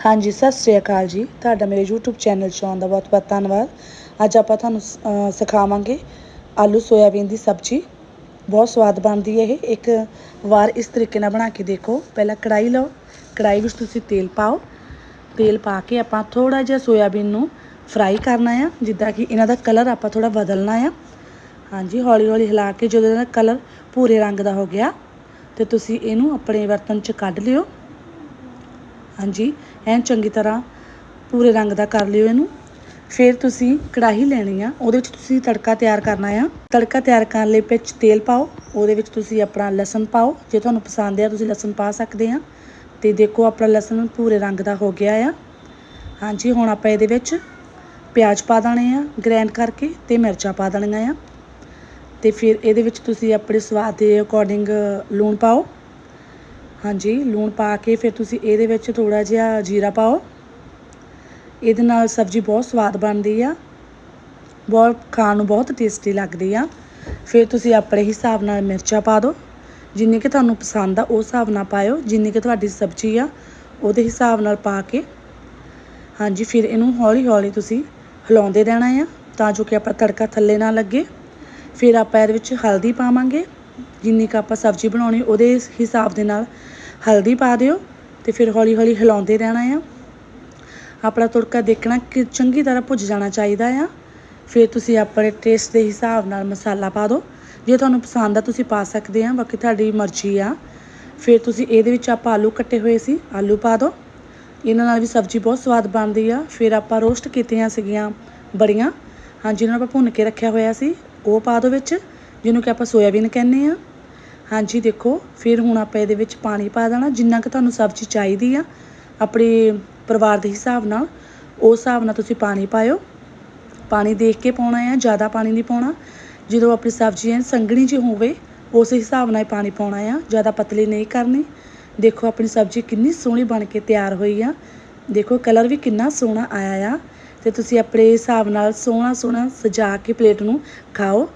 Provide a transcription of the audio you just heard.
ਹਾਂਜੀ, ਸਤਿ ਸ੍ਰੀ ਅਕਾਲ ਜੀ। ਤੁਹਾਡਾ ਮੇਰੇ YouTube ਚੈਨਲ 'ਚ ਆਉਣ ਦਾ ਬਹੁਤ ਬਹੁਤ ਧੰਨਵਾਦ। ਅੱਜ ਆਪਾਂ ਤੁਹਾਨੂੰ ਸਿਖਾਵਾਂਗੇ ਆਲੂ ਸੋਇਆਬੀਨ ਦੀ ਸਬਜ਼ੀ। ਬਹੁਤ ਸਵਾਦ ਬਣਦੀ ਹੈ ਇਹ। ਇੱਕ ਵਾਰ ਇਸ ਤਰੀਕੇ ਨਾਲ ਬਣਾ ਕੇ ਦੇਖੋ। ਪਹਿਲਾਂ ਕੜਾਈ ਲਓ। ਕੜਾਈ ਵਿੱਚ ਤੁਸੀਂ ਤੇਲ ਪਾਓ। ਤੇਲ ਪਾ ਕੇ ਆਪਾਂ ਥੋੜਾ ਜਿਹਾ ਸੋਇਆਬੀਨ ਨੂੰ ਫਰਾਈ ਕਰਨਾ ਆ। ਜਿੱਦਾਂ ਕਿ ਇਹਨਾਂ ਦਾ ਕਲਰ ਆਪਾਂ ਥੋੜਾ ਬਦਲਣਾ ਆ। ਹਾਂਜੀ ਹੌਲੀ ਹੌਲੀ ਹਿਲਾ ਕੇ ਜਦੋਂ ਇਹਦਾ ਕਲਰ ਭੂਰੇ ਰੰਗ ਦਾ ਹੋ ਗਿਆ, ਤੇ ਤੁਸੀਂ ਇਹਨੂੰ ਆਪਣੇ ਬਰਤਨ 'ਚ ਕੱਢ ਲਿਓ। ਹਾਂਜੀ, ਐਨ ਚੰਗੀ ਤਰ੍ਹਾਂ ਪੂਰੇ ਰੰਗ ਦਾ ਕਰ ਲਿਓ ਇਹਨੂੰ। ਫਿਰ ਤੁਸੀਂ ਕੜਾਹੀ ਲੈਣੀ ਆ, ਉਹਦੇ ਵਿੱਚ ਤੁਸੀਂ ਤੜਕਾ ਤਿਆਰ ਕਰਨਾ ਆ। ਤੜਕਾ ਤਿਆਰ ਕਰਨ ਲਈ ਵਿੱਚ ਤੇਲ ਪਾਓ, ਉਹਦੇ ਵਿੱਚ ਤੁਸੀਂ ਆਪਣਾ ਲਸਣ ਪਾਓ। ਜੇ ਤੁਹਾਨੂੰ ਪਸੰਦ ਆ, ਤੁਸੀਂ ਲਸਣ ਪਾ ਸਕਦੇ ਆ। ਤੇ ਦੇਖੋ ਆਪਣਾ ਲਸਣ ਪੂਰੇ ਰੰਗ ਦਾ ਹੋ ਗਿਆ ਆ। ਹਾਂਜੀ, ਹੁਣ ਆਪਾਂ ਇਹਦੇ ਵਿੱਚ ਪਿਆਜ਼ ਪਾ ਦੇਣੇ ਆ ਗ੍ਰਾਈਂਡ ਕਰਕੇ ਤੇ ਮਿਰਚਾਂ ਪਾ ਦੇਣੀਆਂ ਆ। ਤੇ ਫਿਰ ਇਹਦੇ ਵਿੱਚ ਤੁਸੀਂ ਆਪਣੇ ਸਵਾਦ ਦੇ ਅਕੋਰਡਿੰਗ ਲੂਣ ਪਾਓ। ਹਾਂਜੀ, ਲੂਣ ਪਾ ਕੇ ਫਿਰ ਤੁਸੀਂ ਇਹਦੇ ਵਿੱਚ ਥੋੜਾ ਜਿਹਾ ਜੀਰਾ ਪਾਓ। ਇਹਦੇ ਨਾਲ ਸਬਜ਼ੀ ਬਹੁਤ ਸਵਾਦ ਬਣਦੀ ਆ। ਬਹੁਤ, ਖਾਣ ਨੂੰ ਬਹੁਤ ਟੇਸਟੀ ਲੱਗਦੀ ਆ। ਫਿਰ ਤੁਸੀਂ ਆਪਣੇ ਹਿਸਾਬ ਨਾਲ ਮਿਰਚਾਂ ਪਾ ਦਿਓ। ਜਿੰਨੀ ਕਿ ਤੁਹਾਨੂੰ ਪਸੰਦ ਆ ਉਸ ਹਿਸਾਬ ਨਾਲ ਪਾਇਓ। ਜਿੰਨੀ ਕਿ ਤੁਹਾਡੀ ਸਬਜ਼ੀ ਆ, ਉਹਦੇ ਹਿਸਾਬ ਨਾਲ ਪਾ ਕੇ। ਹਾਂਜੀ, ਫਿਰ ਇਹਨੂੰ ਹੌਲੀ ਹੌਲੀ ਤੁਸੀਂ ਹਿਲਾਉਂਦੇ ਰਹਿਣਾ ਆ, ਤਾਂ ਜੋ ਕਿ ਆਪਣਾ ਤੜਕਾ ਥੱਲੇ ਨਾ ਲੱਗੇ। ਫਿਰ ਆਪਾਂ ਇਹਦੇ ਵਿੱਚ ਹਲਦੀ ਪਾਵਾਂਗੇ। ਜਿੰਨੀ ਕੁ ਆਪਾਂ ਸਬਜ਼ੀ ਬਣਾਉਣੀ, ਉਹਦੇ ਹਿਸਾਬ ਦੇ ਨਾਲ ਹਲਦੀ ਪਾ ਦਿਓ ਤੇ ਫਿਰ ਹੌਲੀ ਹੌਲੀ ਹਿਲਾਉਂਦੇ ਰਹਿਣਾ ਆ। ਆਪਣਾ ਤੁੜਕਾ ਦੇਖਣਾ ਕਿ ਚੰਗੀ ਤਰ੍ਹਾਂ ਭੁੱਜ ਜਾਣਾ ਚਾਹੀਦਾ ਆ। ਫਿਰ ਤੁਸੀਂ ਆਪਣੇ ਟੇਸਟ ਦੇ ਹਿਸਾਬ ਨਾਲ ਮਸਾਲਾ ਪਾ ਦਿਓ। ਜੇ ਤੁਹਾਨੂੰ ਪਸੰਦ ਆ, ਤੁਸੀਂ ਪਾ ਸਕਦੇ ਆ, ਬਾਕੀ ਤੁਹਾਡੀ ਮਰਜ਼ੀ ਆ। ਫਿਰ ਤੁਸੀਂ ਇਹਦੇ ਵਿੱਚ ਆਪਾਂ ਆਲੂ ਕੱਟੇ ਹੋਏ ਸੀ, ਆਲੂ ਪਾ ਦਿਓ। ਇਹਨਾਂ ਨਾਲ ਵੀ ਸਬਜ਼ੀ ਬਹੁਤ ਸਵਾਦ ਬਣਦੀ ਆ। ਫਿਰ ਆਪਾਂ ਰੋਸਟ ਕੀਤੀਆਂ ਸੀਗੀਆਂ ਬੜੀਆਂ। ਹਾਂਜੀ ਇਹਨਾਂ ਨੂੰ ਆਪਾਂ ਭੁੰਨ ਕੇ ਰੱਖਿਆ ਹੋਇਆ ਸੀ, ਉਹ ਪਾ ਦਿਓ ਵਿੱਚ। ਜਿਹਨੂੰ ਕਿ ਆਪਾਂ ਸੋਇਆਬੀਨ ਕਹਿੰਦੇ ਆ ਹਾਂਜੀ, ਦੇਖੋ, ਫਿਰ ਹੁਣ ਆਪਾਂ ਇਹਦੇ ਵਿੱਚ ਪਾਣੀ ਪਾ ਦੇਣਾ। ਜਿੰਨਾ ਕਿ ਤੁਹਾਨੂੰ ਸਬਜ਼ੀ ਚਾਹੀਦੀ ਆ, ਆਪਣੇ ਪਰਿਵਾਰ ਦੇ ਹਿਸਾਬ ਨਾਲ ਉਸ ਹਿਸਾਬ ਨਾਲ ਤੁਸੀਂ ਪਾਣੀ ਪਾਇਓ। ਪਾਣੀ ਦੇਖ ਕੇ ਪਾਉਣਾ ਆ, ਜ਼ਿਆਦਾ ਪਾਣੀ ਨਹੀਂ ਪਾਉਣਾ। ਜਦੋਂ ਆਪਣੀ ਸਬਜ਼ੀ ਐਨ ਸੰਘਣੀ ਜਿਹੀ ਹੋਵੇ, ਉਸ ਹਿਸਾਬ ਨਾਲ ਪਾਣੀ ਪਾਉਣਾ ਆ। ਜ਼ਿਆਦਾ ਪਤਲੀ ਨਹੀਂ ਕਰਨੀ। ਦੇਖੋ, ਆਪਣੀ ਸਬਜ਼ੀ ਕਿੰਨੀ ਸੋਹਣੀ ਬਣ ਕੇ ਤਿਆਰ ਹੋਈ ਆ। ਦੇਖੋ, ਕਲਰ ਵੀ ਕਿੰਨਾ ਸੋਹਣਾ ਆਇਆ ਆ। ਤੇ ਤੁਸੀਂ ਆਪਣੇ ਹਿਸਾਬ ਨਾਲ ਸੋਹਣਾ ਸੋਹਣਾ ਸਜਾ ਕੇ ਪਲੇਟ ਨੂੰ ਖਾਓ।